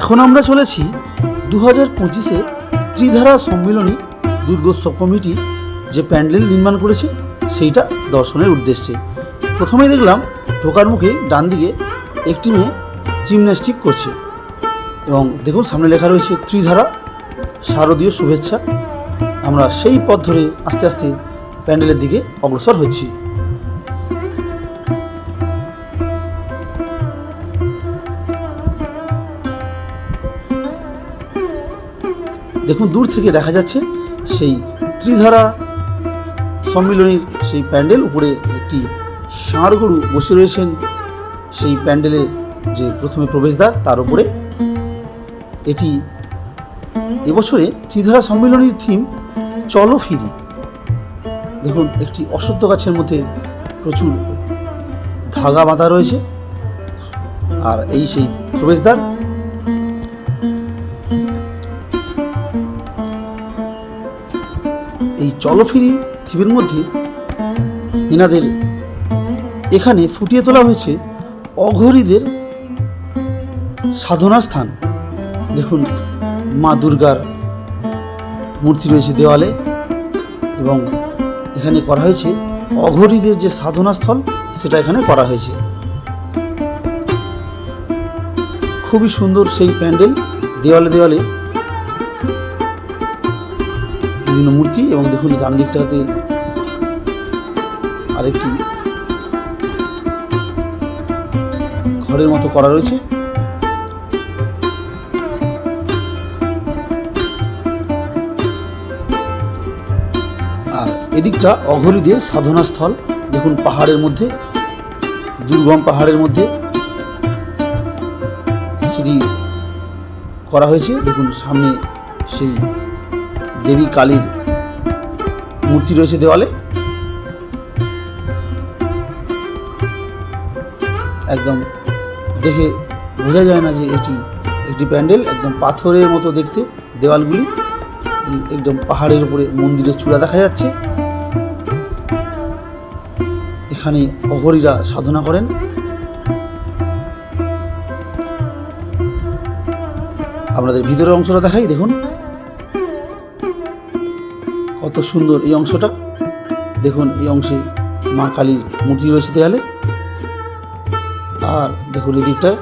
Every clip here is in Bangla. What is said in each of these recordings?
এখন আমরা চলেছি দু হাজার পঁচিশে ত্রিধারা সম্মিলনী দুর্গোৎসব কমিটি যে প্যান্ডেল নির্মাণ করেছে, সেইটা দর্শনের উদ্দেশ্যে। প্রথমেই দেখলাম ঢোকার মুখে ডান দিকে একটি মেয়ে জিমন্যাস্টিক করছে এবং দেখুন সামনে লেখা রয়েছে ত্রিধারা, শারদীয় শুভেচ্ছা। আমরা সেই পথ ধরে আস্তে আস্তে প্যান্ডেলের দিকে অগ্রসর হচ্ছি। দেখুন, দূর থেকে দেখা যাচ্ছে সেই ত্রিধারা সম্মিলনীর সেই প্যান্ডেল, উপরে একটি ষাঁড় গরু বসে রয়েছেন সেই প্যান্ডেলের যে প্রথমে প্রবেশদ্বার, তার উপরে এটি এবছরে ত্রিধারা সম্মিলনীর থিম চলো ফিরি দেখুন, একটি অশ্বত্থ গাছের মধ্যে প্রচুর ধাগা বাঁধা রয়েছে। আর এই সেই প্রবেশদ্বার এই চলফিরি থিমের মধ্যে এনাদের এখানে ফুটিয়ে তোলা হয়েছে অঘরীদের সাধনা স্থান। দেখুন, মা দুর্গার মূর্তি রয়েছে দেওয়ালে এবং এখানে করা হয়েছে অঘরীদের যে সাধনা স্থল সেটা এখানে করা হয়েছে। খুবই সুন্দর সেই প্যান্ডেল, দেওয়ালে দেওয়ালে বিভিন্ন মূর্তি এবং দেখুন ডান দিকটাতে আরেকটি ঘরের মতো করা রয়েছে। আর এদিকটা অঘরীদের সাধনা স্থল দেখুন পাহাড়ের মধ্যে, দুর্গম পাহাড়ের মধ্যে সিঁড়ি করা হয়েছে। দেখুন সামনে সেই দেবী কালীর মূর্তি রয়েছে দেওয়ালে? একদম দেখে বোঝা যায় না যে এটি একটি প্যান্ডেল, একদম পাথরের মতো দেখতে দেওয়ালগুলি। একদম পাহাড়ের উপরে মন্দিরের চূড়া দেখা যাচ্ছে। এখানে অঘরীরা সাধনা করেন। আপনাদের ভিতরের অংশটা দেখাই, দেখুন। কত সুন্দর এই অংশটা। দেখুন, এই অংশে মা কালীর মূর্তি রয়েছে দেয়ালে। আর দেখুন, এই দিকটায়।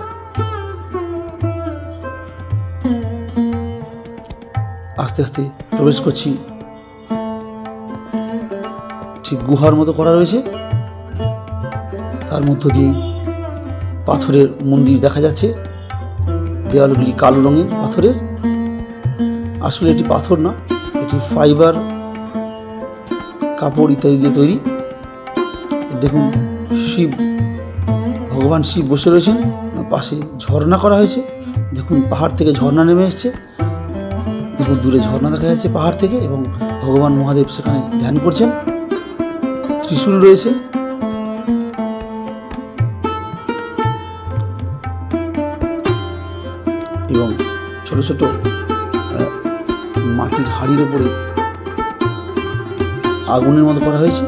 আস্তে আস্তে প্রবেশ করছি। ঠিক গুহার মতো করা রয়েছে। তার মধ্য দিয়ে পাথরের মন্দির দেখা যাচ্ছে। দেওয়ালগুলি কালো রঙের পাথরের। আসলে এটি পাথর না, এটি ফাইবার কাপড় ইত্যাদি দিয়ে তৈরি। দেখুন, শিব, ভগবান শিব বসে রয়েছেন। পাশে ঝর্ণা করা হয়েছে। দেখুন, পাহাড় থেকে ঝর্ণা নেমে এসছে। দেখুন, দূরে ঝর্ণা দেখা যাচ্ছে পাহাড় থেকে এবং ভগবান মহাদেব সেখানে ধ্যান করছেন। ত্রিশূল রয়েছে। এবং ছোট ছোট মাটির হাড়ির ওপরে আগুনের মতো করা হয়েছে।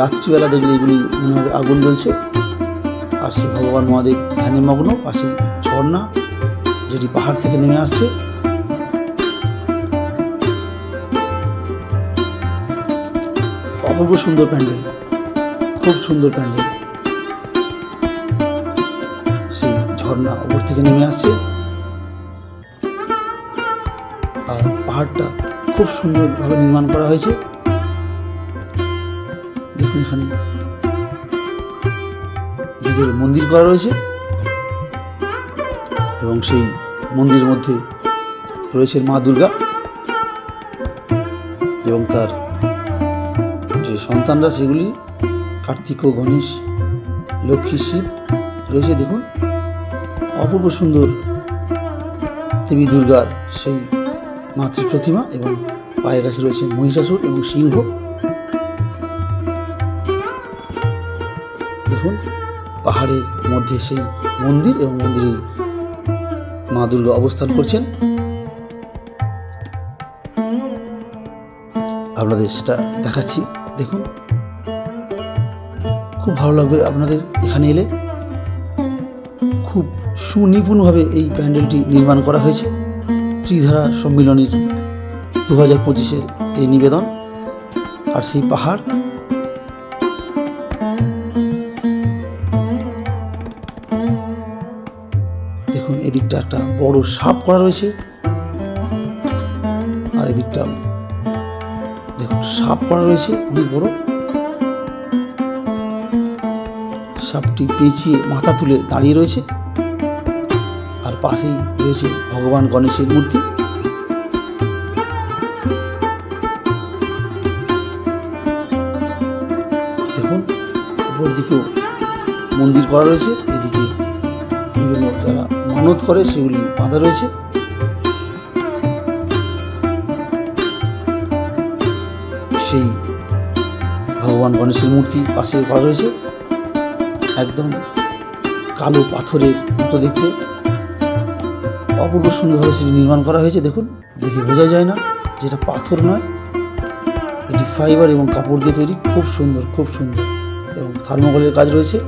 রাত্রিবেলা দেখলে এগুলি মনে হবে আগুন জ্বলছে। আর সে ভগবান মহাদেব ধ্যানে মগ্ন, পাশে ঝর্ণা, যেটি পাহাড় থেকে নেমে আসছে। অপূর্ব সুন্দর প্যান্ডেল, খুব সুন্দর প্যান্ডেল। সেই ঝর্ণা ওপর থেকে নেমে আসছে। আর পাহাড়টা খুব সুন্দরভাবে নির্মাণ করা হয়েছে। দেখুন এখানে। ভিতরে মন্দির করা রয়েছে। এবং সেই মন্দিরের মধ্যে রয়েছেন মা দুর্গা। এবং তার যে সন্তানরা, সেগুলি কার্তিক ও গণেশ, লক্ষ্মী, শিব রয়েছে। দেখুন, অপূর্ব সুন্দর দেবী দুর্গার সেই মাতৃ প্রতিমা এবং পায়ের কাছে রয়েছে মহিষাসুর এবং সিংহ। দেখুন, পাহাড়ের মধ্যে সেই মন্দির এবং মন্দিরে মা দুর্গা অবস্থান করছেন। আপনাদের সেটা দেখাচ্ছি। দেখুন, খুব ভালো লাগবে আপনাদের এখানে এলে। খুব সুনিপুণভাবে এই প্যান্ডেলটি নির্মাণ করা হয়েছে। ত্রিধারা সম্মিলনীর দু হাজার পঁচিশের এই নিবেদন, আর সেই পাহাড়। দেখুন, এদিকটা একটা বড় সাপ করা রয়েছে। আর এদিকটা, দেখুন, সাপ করা রয়েছে, অনেক বড়। সাপটি পেঁচিয়ে মাথা তুলে দাঁড়িয়ে রয়েছে। আর পাশেই রয়েছে ভগবান গণেশের মূর্তি। দেখুন উপর দিকেও মন্দির করা রয়েছে, এদিকে বিভিন্ন যারা মানত করে সেগুলি বাঁধা রয়েছে। সেই ভগবান গণেশের মূর্তি পাশে করা রয়েছে। একদম কালো পাথরের মতো দেখতে। অপূর্ব সুন্দরভাবে সেটি নির্মাণ করা হয়েছে, দেখুন। দেখে বোঝা যায় না যেটা পাথর নয়। এটি ফাইবার এবং কাপড় দিয়ে তৈরি। খুব সুন্দর খুব সুন্দর। এবং থার্মোকলের কাজ রয়েছে।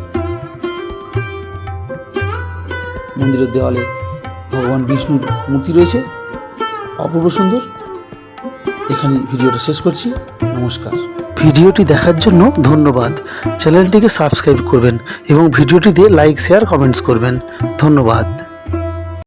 মন্দিরের দেওয়ালে ভগবান বিষ্ণুর মূর্তি রয়েছে। অপূর্ব সুন্দর। এখানে ভিডিওটা শেষ করছি। নমস্কার। ভিডিওটি দেখার জন্য ধন্যবাদ। চ্যানেলটিকে সাবস্ক্রাইব করবেন এবং ভিডিওটিতে লাইক শেয়ার কমেন্টস করবেন। ধন্যবাদ।